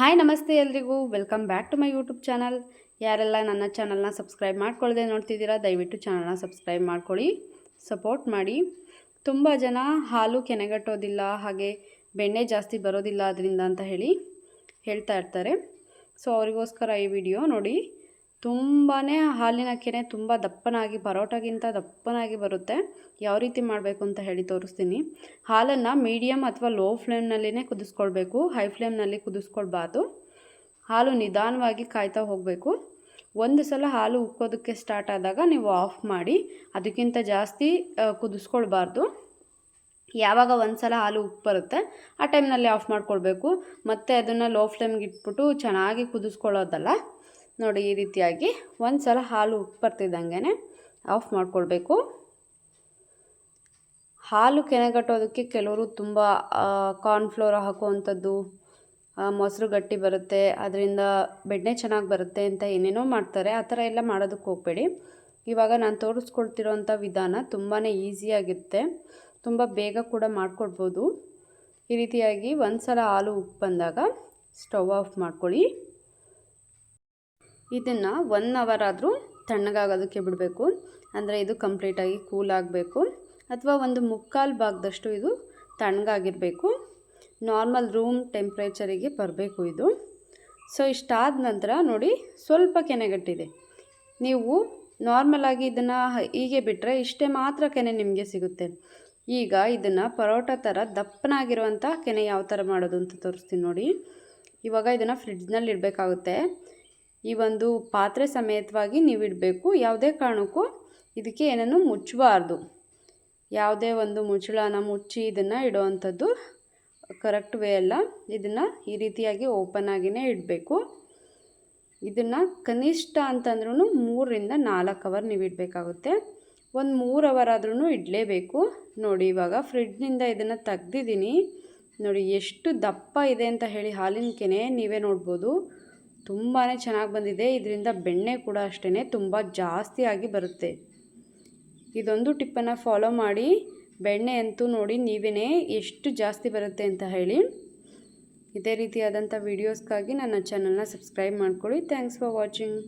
Hi ನಮಸ್ತೆ ಎಲ್ರಿಗೂ. Welcome back to my YouTube channel ಯಾರೆಲ್ಲ ನನ್ನ ಚಾನಲ್ನ ಸಬ್ಸ್ಕ್ರೈಬ್ ಮಾಡ್ಕೊಳ್ಳದೆ ನೋಡ್ತಿದ್ದೀರಾ, ದಯವಿಟ್ಟು ಚಾನಲ್ನ ಸಬ್ಸ್ಕ್ರೈಬ್ ಮಾಡ್ಕೊಳ್ಳಿ ಸಪೋರ್ಟ್ ಮಾಡಿ. ತುಂಬ ಜನ ಹಾಲು ಕೆನೆಗಟ್ಟೋದಿಲ್ಲ, ಹಾಗೆ ಬೆಣ್ಣೆ ಜಾಸ್ತಿ ಬರೋದಿಲ್ಲ ಅದರಿಂದ ಅಂತ ಹೇಳಿ ಹೇಳ್ತಾ ಇರ್ತಾರೆ. ಸೊ ಅವರಿಗೋಸ್ಕರ ಈ ವಿಡಿಯೋ ನೋಡಿ. ತುಂಬಾ ಹಾಲಿನ ಕೆನೆ ತುಂಬ ದಪ್ಪನಾಗಿ, ಪರೋಟಗಿಂತ ದಪ್ಪನಾಗಿ ಬರುತ್ತೆ. ಯಾವ ರೀತಿ ಮಾಡಬೇಕು ಅಂತ ಹೇಳಿ ತೋರಿಸ್ತೀನಿ. ಹಾಲನ್ನು ಮೀಡಿಯಮ್ ಅಥವಾ ಲೋ ಫ್ಲೇಮ್ನಲ್ಲಿನೇ ಕುದಿಸ್ಕೊಳ್ಬೇಕು, ಹೈ ಫ್ಲೇಮ್ನಲ್ಲಿ ಕುದಿಸ್ಕೊಳ್ಬಾರ್ದು. ಹಾಲು ನಿಧಾನವಾಗಿ ಕಾಯ್ತಾ ಹೋಗಬೇಕು. ಒಂದು ಸಲ ಹಾಲು ಉಕ್ಕೋದಕ್ಕೆ ಸ್ಟಾರ್ಟ್ ಆದಾಗ ನೀವು ಆಫ್ ಮಾಡಿ, ಅದಕ್ಕಿಂತ ಜಾಸ್ತಿ ಕುದಿಸ್ಕೊಳ್ಬಾರ್ದು. ಯಾವಾಗ ಒಂದು ಸಲ ಹಾಲು ಉಪ್ಪು ಬರುತ್ತೆ, ಆ ಟೈಮ್ನಲ್ಲಿ ಆಫ್ ಮಾಡಿಕೊಳ್ಬೇಕು. ಮತ್ತು ಅದನ್ನು ಲೋ ಫ್ಲೇಮ್ಗೆ ಇಟ್ಬಿಟ್ಟು ಚೆನ್ನಾಗಿ ಕುದಿಸ್ಕೊಳ್ಳೋದಲ್ಲ ನೋಡಿ, ಈ ರೀತಿಯಾಗಿ ಒಂದು ಸಲ ಹಾಲು ಉಪ್ಪು ಬರ್ತಿದ್ದಂಗೆ ಆಫ್ ಮಾಡ್ಕೊಳ್ಬೇಕು. ಹಾಲು ಕೆನೆಗಟ್ಟೋದಕ್ಕೆ ಕೆಲವರು ತುಂಬ ಕಾರ್ನ್ಫ್ಲೋರ್ ಹಾಕುವಂಥದ್ದು ಮೊಸರು ಗಟ್ಟಿ ಬರುತ್ತೆ, ಅದರಿಂದ ಬೆಣ್ಣೆ ಚೆನ್ನಾಗಿ ಬರುತ್ತೆ ಅಂತ ಏನೇನೋ ಮಾಡ್ತಾರೆ, ಆ ಥರ ಎಲ್ಲ ಮಾಡೋದಕ್ಕೆ ಹೋಗಬೇಡಿ. ಇವಾಗ ನಾನು ತೋರಿಸ್ಕೊಳ್ತಿರೋಂಥ ವಿಧಾನ ತುಂಬಾ ಈಸಿಯಾಗಿರುತ್ತೆ ತುಂಬ ಬೇಗ ಕೂಡ ಮಾಡಿಕೊಡ್ಬೋದು. ಈ ರೀತಿಯಾಗಿ ಒಂದು ಸಲ ಹಾಲು ಉಪ್ಪು ಬಂದಾಗ ಸ್ಟವ್ ಆಫ್ ಮಾಡ್ಕೊಳ್ಳಿ. ಇದನ್ನು ಒನ್ ಅವರ್ ಆದರೂ ತಣ್ಣಗಾಗೋದಕ್ಕೆ ಬಿಡಬೇಕು. ಅಂದರೆ ಇದು ಕಂಪ್ಲೀಟಾಗಿ ಕೂಲ್ ಆಗಬೇಕು. ಅಥವಾ ಒಂದು ಮುಕ್ಕಾಲು ಭಾಗದಷ್ಟು ಇದು ತಣ್ಣಗಾಗಿರಬೇಕು. ನಾರ್ಮಲ್ ರೂಮ್ ಟೆಂಪ್ರೇಚರಿಗೆ ಬರಬೇಕು ಇದು. ಸೊ ಇಷ್ಟಾದ ನಂತರ ನೋಡಿ ಸ್ವಲ್ಪ ಕೆನೆಗಟ್ಟಿದೆ. ನೀವು ನಾರ್ಮಲಾಗಿ ಇದನ್ನು ಹೀಗೆ ಬಿಟ್ಟರೆ ಇಷ್ಟೇ ಮಾತ್ರ ಕೆನೆ ನಿಮಗೆ ಸಿಗುತ್ತೆ. ಈಗ ಇದನ್ನು ಪರೋಟ ಥರ ದಪ್ಪನಾಗಿರುವಂಥ ಕೆನೆ ಯಾವ ಥರ ಮಾಡೋದು ಅಂತ ತೋರಿಸ್ತೀನಿ ನೋಡಿ. ಇವಾಗ ಇದನ್ನು ಫ್ರಿಡ್ಜ್ನಲ್ಲಿ ಇಡಬೇಕಾಗುತ್ತೆ ಈ ಒಂದು ಪಾತ್ರೆ ಸಮೇತವಾಗಿ ನೀವು ಇಡಬೇಕು. ಯಾವುದೇ ಕಾರಣಕ್ಕೂ ಇದಕ್ಕೆ ಏನನ್ನು ಮುಚ್ಚಬಾರ್ದು. ಯಾವುದೇ ಒಂದು ಮುಚ್ಚಳನ ಮುಚ್ಚಿ ಇದನ್ನು ಇಡುವಂಥದ್ದು ಕರೆಕ್ಟ್ ವೇ ಅಲ್ಲ. ಇದನ್ನು ಈ ರೀತಿಯಾಗಿ ಓಪನ್ ಆಗಿಯೇ ಇಡಬೇಕು. ಇದನ್ನು ಕನಿಷ್ಠ ಅಂತಂದ್ರೂ ಮೂರರಿಂದ ನಾಲ್ಕು ಅವರ್ ನೀವು ಇಡಬೇಕಾಗುತ್ತೆ. ಒಂದು ಮೂರು ಅವರ್ ಆದ್ರೂ ಇಡಲೇಬೇಕು. ನೋಡಿ, ಇವಾಗ ಫ್ರಿಡ್ಜ್ನಿಂದ ಇದನ್ನು ತೆಗ್ದಿದ್ದೀನಿ. ನೋಡಿ, ಎಷ್ಟು ದಪ್ಪ ಇದೆ ಅಂತ ಹೇಳಿ ಹಾಲಿನ ಕೆನೆ ನೀವೇ ನೋಡ್ಬೋದು. ತುಂಬಾ ಚೆನ್ನಾಗಿ ಬಂದಿದೆ. ಇದರಿಂದ ಬೆಣ್ಣೆ ಕೂಡ ಅಷ್ಟೇ ತುಂಬ ಜಾಸ್ತಿಯಾಗಿ ಬರುತ್ತೆ. ಇದೊಂದು ಟಿಪ್ಪನ್ನು ಫಾಲೋ ಮಾಡಿ, ಬೆಣ್ಣೆ ಅಂತೂ ನೋಡಿ ನೀವೇ ಎಷ್ಟು ಜಾಸ್ತಿ ಬರುತ್ತೆ ಅಂತ ಹೇಳಿ. ಇದೇ ರೀತಿಯಾದಂಥ ವೀಡಿಯೋಸ್ಗಾಗಿ ನನ್ನ ಚಾನಲ್ನ ಸಬ್ಸ್ಕ್ರೈಬ್ ಮಾಡ್ಕೊಳ್ಳಿ. Thanks for watching